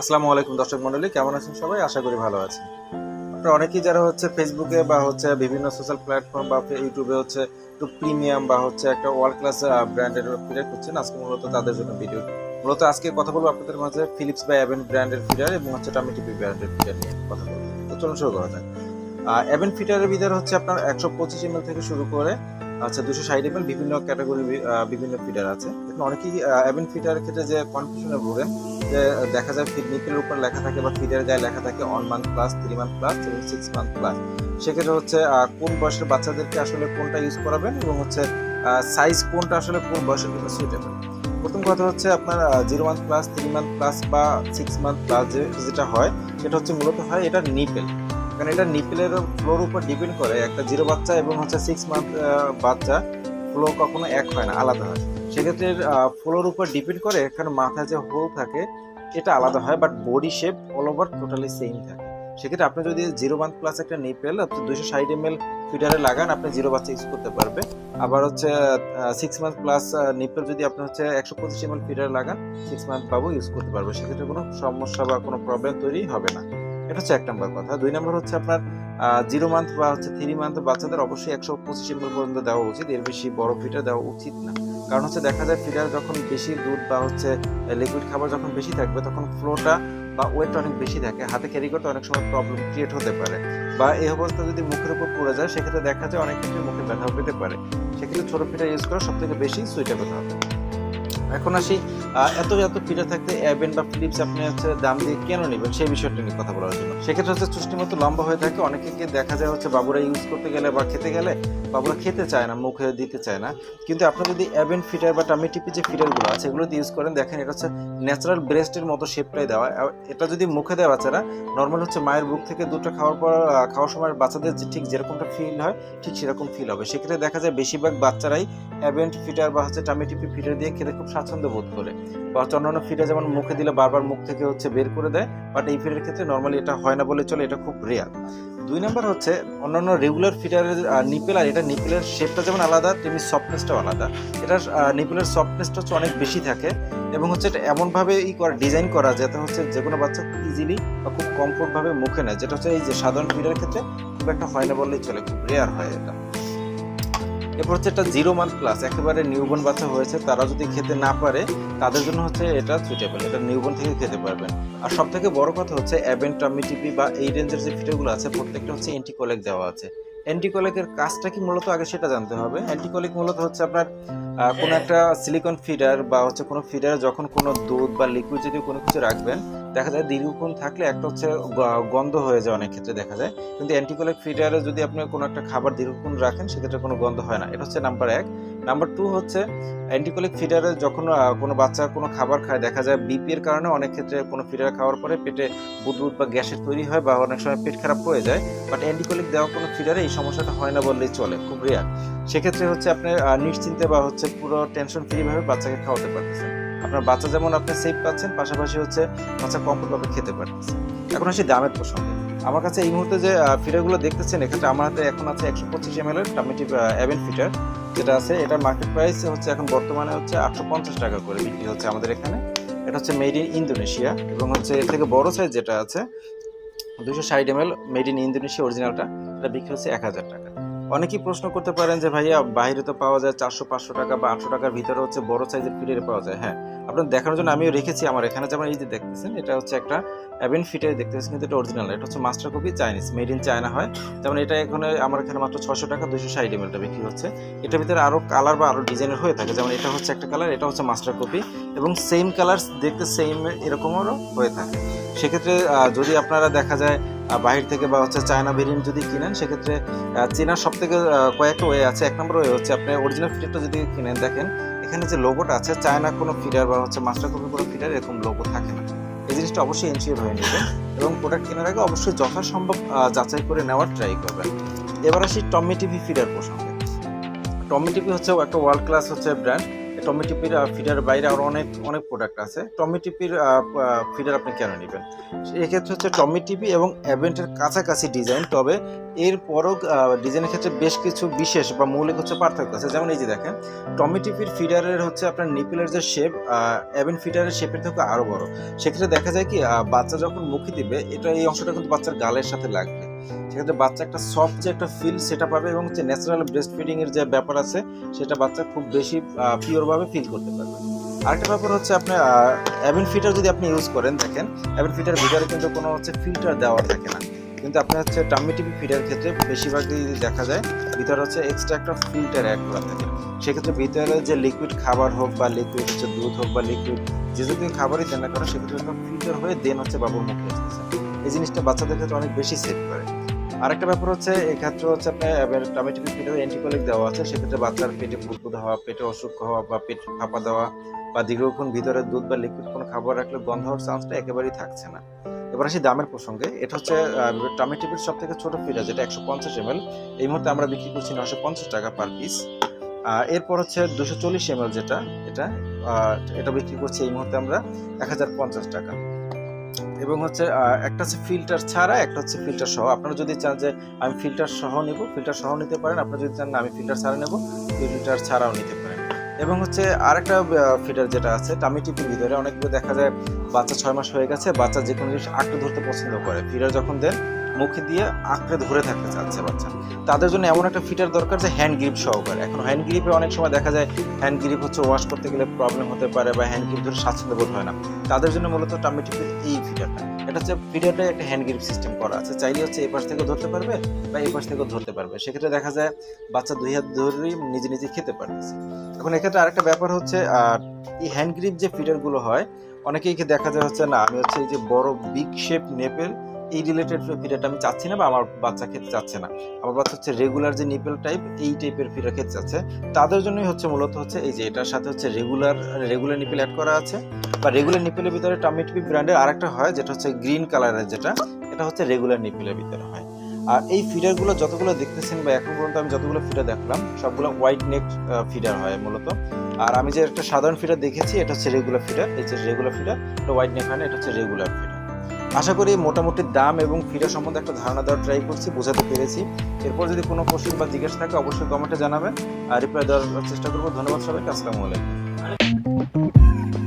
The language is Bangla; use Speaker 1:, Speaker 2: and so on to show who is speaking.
Speaker 1: আসসালামু আলাইকুম দর্শক মন্ডলী কেমন আছেন সবাই? আশা করি ভালো আছেন। আপনারা অনেকেই যারা হচ্ছে ফেসবুকে বা হচ্ছে বিভিন্ন সোশ্যাল প্ল্যাটফর্ম বা ইউটিউবে হচ্ছে একটু প্রিমিয়াম বা হচ্ছে একটা ওয়ার্ল্ড ক্লাস ব্র্যান্ডের ফিডার করছেন আজকে মূলত তাদের জন্য ভিডিও মূলত আজকে কথা বলব আপনাদের মাঝে ফিলিপস বা অ্যাভেন ব্র্যান্ডের ফিডার এবং হচ্ছে টমিটিপি ব্র্যান্ডের ফিডার নিয়ে কথা বলব। তো চলুন শুরু করা যাক। অ্যাভেন ফিডারের ভিতরে হচ্ছে আপনার একশো পঁচিশ এমএল থেকে শুরু করে আচ্ছা দুশো ষাট এমএল বিভিন্ন ক্যাটাগরি বিভিন্ন ফিডার আছে। দেখুন, অনেকেই অ্যাভেন ফিডারের ক্ষেত্রে যে কনফিউশনে ভোগেন দেখা যায় ফিড নিপের উপর লেখা থাকে বা ফিডের গায়ে লেখা থাকে one month plus three month plus এবং সিক্স মান্থ প্লাস সেক্ষেত্রে হচ্ছে কোন বয়সের বাচ্চাদেরকে আসলে কোনটা ইউজ করাবেন এবং হচ্ছে সাইজ কোনটা আসলে কোন বয়সের জন্য সুইটেবল প্রথম কথা হচ্ছে আপনার zero month plus three month plus বা সিক্স মান্থ প্লাস যেটা হয়, সেটা হচ্ছে মূলত হয় এটা নিপেল কারণ এটা নিপেলের ফ্লোর উপর ডিপেন্ড করে, একটা জিরো বাচ্চা এবং হচ্ছে সিক্স মান্থ বাচ্চা ফ্লো কখনো এক হয় না, আলাদা হয়। সেক্ষেত্রে ফ্লোর উপর ডিপেন্ড করে এখানে মাথায় যে হোল থাকে, এটা আলাদা হয় but body shape all over totally same থাকে। সেক্ষেত্রে আপনি যদি জিরো মান্থ প্লাস একটা নিপেল আপনি দুশো ষাট এম এল ফিটারে লাগান, আপনি জিরো বাচ্চা ইউজ করতে পারবে। আবার হচ্ছে সিক্স মান্থ প্লাস নিপেল যদি আপনি হচ্ছে একশো পঁচিশ এম এল ফিটারে লাগান সিক্স মান্থ বাবু ইউজ করতে পারবে। সেক্ষেত্রে কোনো সমস্যা বা কোনো প্রবলেম তৈরি হবে না। এটা হচ্ছে এক নম্বর কথা। দুই নম্বর হচ্ছে আপনার জিরো মান্থ বা হচ্ছে থ্রি মান্থ বাচ্চাদের অবশ্যই একশো পঁচিশ এম এল পর্যন্ত দেওয়া উচিত। এর বেশি বড় ফিটার দেওয়া উচিত না। কারণ হচ্ছে দেখা যায় ফিডার যখন বেশি দুধ বা হচ্ছে লিকুইড খাবার যখন বেশি থাকবে, তখন ফ্লোটা বা ওয়েটটা অনেক বেশি থাকে। হাতে ক্যারি করতে অনেক সময় প্রবলেম ক্রিয়েট হতে পারে। বা এই অবস্থা যদি মুখের উপর পড়ে যায়, সেক্ষেত্রে দেখা যায় অনেক ক্ষেত্রে মুখে ব্যথা পেতে পারে। সেক্ষেত্রে ছোট ফিডার ইউজ করা সব থেকে বেশি সুইটেবল হবে। এখন আসি এত এত ফিডার থাকতে অ্যাবেন বা ফিলিপস আপনি হচ্ছে দাম দিয়ে কেন নেবেন? সেই বিষয়টা নিয়ে কথা বলার জন্য। সেক্ষেত্রে হচ্ছে চুষ্টি মতো লম্বা হয়ে থাকে। অনেকে দেখা যায় হচ্ছে বাবুরা ইউজ করতে গেলে বা খেতে গেলে বাবুরা খেতে চায় না, মুখে দিতে চায় না। কিন্তু আপনি যদি অ্যাভেন ফিটার বা টামি টিপি যে ফিটারগুলো আছে, এগুলো ইউজ করেন, দেখেন এটা হচ্ছে ন্যাচারাল ব্রেস্টের মতো শেপটাই দেওয়া। এটা যদি মুখে দেয় বাচ্চারা নর্মাল হচ্ছে মায়ের বুক থেকে দুটো খাওয়ার পর খাওয়ার সময় বাচ্চাদের যে ঠিক যেরকমটা ফিল হয়, ঠিক সেরকম ফিল হবে। সেক্ষেত্রে দেখা যায় বেশিরভাগ বাচ্চারাই অ্যাবেন্ট ফিটার বা হচ্ছে টামি টিপি ফিটার দিয়ে খেতে খুব স্বাচ্ছন্দ্য বোধ করে। বা অন্যান্য ফিটার যেমন মুখে দিলে বারবার মুখ থেকে হচ্ছে বের করে দেয় বাট এই ফিটার ক্ষেত্রে নর্মালি এটা হয় না বলে চলে, এটা খুব রেয়ার দুই নম্বর হচ্ছে অন্যান্য রেগুলার ফিটারের নিপেল আর এটা নিপেলের শেপটা যেমন আলাদা, তেমনি সফটনেসটাও আলাদা। এটার নিপেলের সফটনেসটা হচ্ছে অনেক বেশি থাকে এবং হচ্ছে এটা এমনভাবে ই করা ডিজাইন করা যাতে হচ্ছে যে কোনো বাচ্চা ইজিলি বা খুব কমফোর্টভাবে মুখে নেয়। যেটা হচ্ছে এই যে সাধারণ ফিটারের ক্ষেত্রে খুব একটা হয় না বললেই চলে, খুব রেয়ার হয় এটা। এরপর হচ্ছে একটা জিরো মান্থ প্লাস একেবারে নিউবর্ন বাচ্চা হয়েছে, তারা যদি খেতে না পারে, তাদের জন্য হচ্ছে এটা সুইটেবল এটা নিউবর্ন থেকে খেতে পারবেন। আর সব থেকে বড় কথা হচ্ছে অ্যাবেন টমিটিপি বা এই রেঞ্জের যে ফিটারগুলো আছে, প্রত্যেকটা হচ্ছে অ্যান্টিকোলেক দেওয়া আছে। অ্যান্টিকোলেকের কাজটা কি মূলত আগে সেটা জানতে হবে? অ্যান্টিকোলেক মূলত হচ্ছে আপনার কোনো একটা সিলিকন ফিডার বা হচ্ছে কোনো ফিডারে যখন কোনো দুধ বা লিকুইড যদি কোনো কিছু রাখবেন দেখা যায় দীর্ঘক্ষণ থাকলে একটা হচ্ছে গন্ধ হয়ে যায় অনেক ক্ষেত্রে দেখা যায়। কিন্তু অ্যান্টিকোলেক ফিডারে যদি আপনি কোনো একটা খাবার দীর্ঘক্ষণ রাখেন, সেক্ষেত্রে কোনো গন্ধ হয় না। এটা হচ্ছে নাম্বার এক। নাম্বার টু হচ্ছে অ্যান্টিকোলিক ফিডারে যখন কোনো বাচ্চা কোনো খাবার খায়, দেখা যায় বিপি এর কারণে অনেক ক্ষেত্রে কোনো ফিডার খাওয়ার পরে পেটে বুদবুদ বা গ্যাসের তৈরি হয় বা অনেক সময় পেট খারাপ হয়ে যায়। বাট অ্যান্টিকোলিক দেওয়া কোনো ফিডারে এই সমস্যাটা হয় না বললেই চলে, খুব রেয়ার সেক্ষেত্রে হচ্ছে আপনি নিশ্চিন্তে বা হচ্ছে পুরো টেনশন ফ্রি ভাবে বাচ্চাকে খাওয়াতে পারতেছেন। আপনার বাচ্চা যেমন আপনি সেফ পাচ্ছেন, পাশাপাশি হচ্ছে বাচ্চা কমফোর্টভাবে খেতে পারতেছেন এখন আসি দামের প্রসঙ্গে। আমার কাছে এই মুহূর্তে যে ফিডারগুলো দেখতেছেন, এক্ষেত্রে আমার হাতে এখন আছে একশো পঁচিশ এম এল এর টামিটি অ্যাভেন ফিটার যেটা আছে, এটার মার্কেট প্রাইস হচ্ছে এখন বর্তমানে হচ্ছে আটশো পঞ্চাশ টাকা করে বিক্রি হচ্ছে আমাদের এখানে। এটা হচ্ছে মেড ইন ইন্দোনেশিয়া এবং হচ্ছে এর থেকে বড় সাইজ যেটা আছে দুশো ষাট M L made in Indonesia অরিজিনালটা এটা বিক্রি হচ্ছে এক হাজার টাকা। অনেকেই প্রশ্ন করতে পারেন যে, ভাইয়া, বাইরে তো পাওয়া যায় চারশো, পাঁচশো টাকা বা আটশো টাকার ভিতরে হচ্ছে বড় সাইজের ফিটারে পাওয়া যায়। হ্যাঁ আপনার দেখানোর জন্য আমিও রেখেছি আমার এখানে যেমন এই যে দেখতেছেন, এটা হচ্ছে একটা অ্যাভেন ফিটারে দেখতেছেন, কিন্তু এটা অরিজিনাল এটা হচ্ছে master copy Chinese made in China হয়। যেমন এটা এখানে আমার এখানে মাত্র ছশো টাকা দুশো ষাট এমএলটা বিক্রি হচ্ছে। এটার ভিতরে আরও কালার বা আরও ডিজাইনের হয়ে থাকে। যেমন এটা হচ্ছে একটা কালার এটা হচ্ছে মাস্টার কপি এবং সেম কালার দেখতে সেম এরকমও হয়ে থাকে। সেক্ষেত্রে যদি আপনারা দেখা যায় বাহির থেকে বা হচ্ছে চায়না ভেরিয়েন্ট যদি কিনেন, সেক্ষেত্রে চেনার সব থেকে কয়েকটা ওয়ে আছে। এক নম্বর ওয়ে হচ্ছে আপনি অরিজিনাল ফিটারটা যদি কিনেন, দেখেন, এখানে যে লোগোটা আছে, চায়না কোনো ফিডার বা হচ্ছে মাস্টার কপি কোনো ফিডার এরকম লোগো থাকে না। এই জিনিসটা অবশ্যই এনশিওর হয়ে নেবেন এবং প্রোডাক্ট কেনার আগে অবশ্যই যথাসম্ভব যাচাই করে নেওয়ার ট্রাই করবেন। এবার আসি টমি টিভি ফিডার প্রসঙ্গে। টমি টিভি হচ্ছে একটা ওয়ার্ল্ড ক্লাস হচ্ছে ব্র্যান্ড টমেটিপির ফিডার বাইরে আরও অনেক অনেক প্রোডাক্ট আছে। টমেটিপির ফিডার আপনি কেন নেবেন? এক্ষেত্রে হচ্ছে টমেটিপি এবং অ্যাভেন্টের কাছাকাছি ডিজাইন তবে এরপরও ডিজাইনের ক্ষেত্রে বেশ কিছু বিশেষ বা মৌলিক হচ্ছে পার্থক্য আছে। যেমন এই যে দেখেন টমেটিপির ফিডারের হচ্ছে আপনার নিপিলের যে শেপ অ্যাভেন ফিডারের শেপের থেকে আরও বড়। সেক্ষেত্রে দেখা যায় কি বাচ্চা যখন মুখে দিবে, এটা এই অংশটা কিন্তু বাচ্চার গালের সাথে লাগবে। সেক্ষেত্রে বাচ্চা একটা সফট যে একটা ফিল সেটা পাবে এবং হচ্ছে ন্যাচারাল ব্রেস্ট ফিডিং এর যে ব্যাপার আছে, সেটা বাচ্চা খুব বেশি পিওর ভাবে ফিল করতে পারবে। আরেকটা ব্যাপার হচ্ছে আপনি অ্যাভেন ফিটার যদি আপনি ইউজ করেন, দেখেন অ্যাভেন ফিটার ভিতরে কিন্তু কোনো হচ্ছে ফিল্টার দেওয়া থাকে না। কিন্তু আপনার হচ্ছে টাম্মি টিভি ফিডার ক্ষেত্রে বেশিরভাগই দেখা যায়, ভিতরে হচ্ছে এক্সট্রা একটা ফিল্টার অ্যাড করা থাকে। সেক্ষেত্রে ভিতরে যে লিকুইড খাবার হোক বা লিকুইড হচ্ছে দুধ হোক বা লিকুইড যে যদি খাবারই দেন না কারণ সেক্ষেত্রে ফিল্টার হয়ে দেন হচ্ছে বাবুর মুখে আসতেছে। এই জিনিসটা বাচ্চাদের ক্ষেত্রে অনেক বেশি সেভ করে। আরেকটা ব্যাপার হচ্ছে এক্ষেত্রে হচ্ছে আপনার টমেটিক ফিডারে অ্যান্টিকোলিক দেওয়া আছে? সেক্ষেত্রে বাচ্চার পেটে ফুটফুট হওয়া, পেটে অসুখ হওয়া বা পেট ফাঁপা দেওয়া বা দীর্ঘক্ষণ ভিতরে দুধ বা লিকুইড কোনো খাবার রাখলে গন্ধ হওয়ার চান্সটা একেবারেই থাকছে না। এবার আসি দামের প্রসঙ্গে। এটা হচ্ছে টমেটিপির সব থেকে ছোট ফিডার যেটা একশো পঞ্চাশ এম এই মুহূর্তে আমরা বিক্রি করছি নশো পঞ্চাশ টাকা পার পিস এরপর হচ্ছে দুশো চল্লিশ এম যেটা, এটা এটা বিক্রি করছি এই মুহূর্তে আমরা এক হাজার পঞ্চাশ টাকা। এবং হচ্ছে একটা হচ্ছে ফিল্টার ছাড়া, একটা হচ্ছে ফিল্টার সহ। আপনারা যদি চান যে আমি ফিল্টার সহ নেব ফিল্টার সহ নিতে পারেন। আপনারা যদি চান না, আমি ফিল্টার ছাড়া নেব ফিল্টার ছাড়াও নিতে পারেন। এবং হচ্ছে, আরেকটা ফিল্টার যেটা আছে টামি টিপির ভিতরে অনেকগুলো দেখা যায়, বাচ্চা ছয় মাস হয়ে গেছে, বাচ্চা যে কোনো জিনিস আঁকড়ে ধরতে পছন্দ করে। ফিটার যখন দেন মুখে দিয়ে আঁকড়ে ধরে থাকতে চাচ্ছে বাচ্চা। তাদের জন্য এমন একটা ফিটার দরকার যে হ্যান্ড গ্রিপ সহকারে। এখন হ্যান্ড গ্রিপে অনেক সময় দেখা যায় হ্যান্ড গ্রিপ হচ্ছে ওয়াশ করতে গেলে প্রবলেম হতে পারে বা হ্যান্ড গ্রিপ ধরে স্বাচ্ছন্দ্য বোধ হয় না। তাদের জন্য মূলত টামি টিপির এই ফিটারটা এটা হচ্ছে ফিটারটা একটা হ্যান্ড গ্রিপ সিস্টেম করা আছে। চাইলে হচ্ছে এই পাশ থেকে ধরতে পারবে বা এই পাশ থেকেও ধরতে পারবে। সেক্ষেত্রে দেখা যায় বাচ্চা দুই হাত ধরেই নিজে নিজে খেতে পারতেছে। এখন এক্ষেত্রে আরেকটা ব্যাপার হচ্ছে আর এই হ্যান্ড গ্রিপ যে ফিটারগুলো হয়, অনেকেই দেখা যায় হচ্ছে না, আমি হচ্ছে এই যে বড় বিগ শেপ নেপেল এই রিলেটেড ফিটারটা আমি চাচ্ছি না বা আমার বাচ্চা খেতে চাচ্ছে না। আমার বাচ্চা হচ্ছে রেগুলার যে নিপেল টাইপ এই টাইপের ফিটার খেতে চাচ্ছে। তাদের জন্যই হচ্ছে মূলত হচ্ছে এই যে এটার সাথে হচ্ছে রেগুলার রেগুলার নিপেল অ্যাড করা আছে বা রেগুলার নিপেলের ভিতরে টমেটিপি ব্র্যান্ডের আরেকটা হয় যেটা হচ্ছে গ্রিন কালারের যেটা, এটা হচ্ছে রেগুলার নিপেলের ভিতরে হয়। আর এই ফিডারগুলো যতগুলো দেখতেছেন বা এখন পর্যন্ত আমি যতগুলো ফিডার দেখলাম, সবগুলো হোয়াইট নেক ফিডার হয় মূলত। আর আমি যে একটা সাধারণ ফিডার দেখেছি, এটা হচ্ছে রেগুলার ফিডার এই যে রেগুলার ফিডার এটা হোয়াইট নেক হয় না, এটা হচ্ছে রেগুলার ফিডার আশা করি মোটামুটি দাম এবং ফিরা সম্বন্ধে একটা ধারণা দেওয়ার ট্রাই করছি, বোঝাতে পেরেছি। এরপর যদি কোনো প্রশ্ন বা জিজ্ঞাসা থাকে, অবশ্যই কমেন্টে জানাবেন। আর রিপ্লাই দেওয়ার চেষ্টা করব। ধন্যবাদ সবাইকে, আসসালামু আলাইকুম।